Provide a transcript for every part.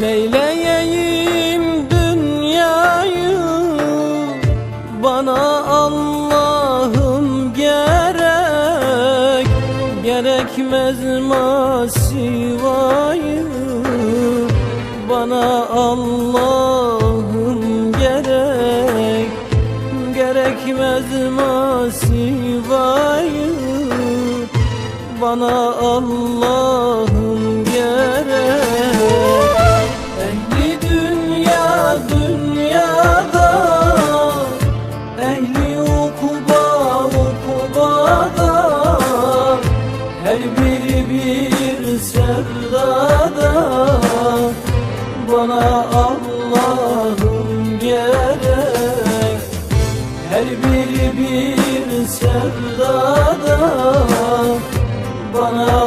diyeyim dünyayı? Bana Allah'ım gerek Gerekmez masivayı. Bana Allah'ım gerek Gerekmez masivayı. Bana Allah'ım sevdada Bana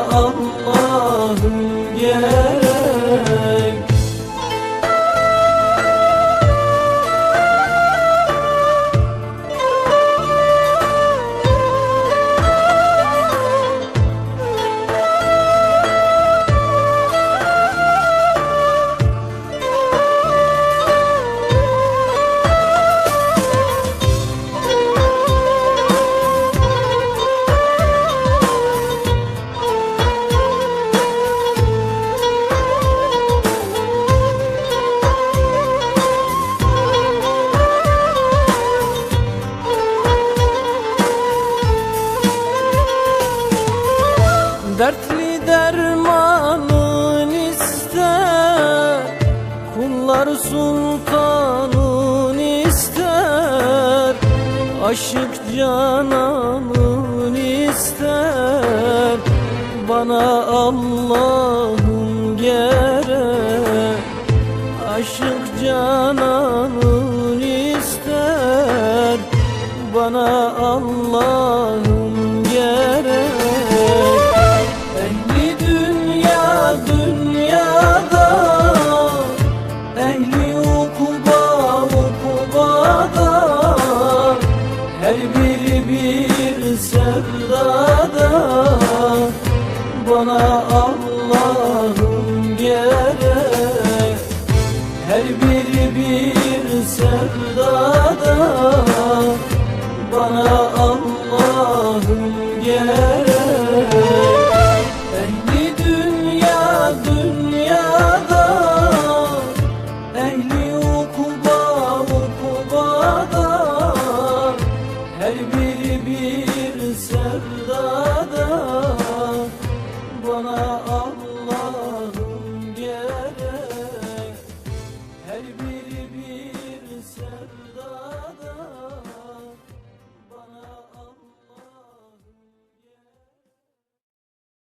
Aşık cananın ister Bana Allah'ım gerek. Aşık cananın ister Bana Allah'ım gerek. Ehli dünya dünyada sevdada Bana Allah'ım gerek Her biri bir sevdada bir sevdada Bana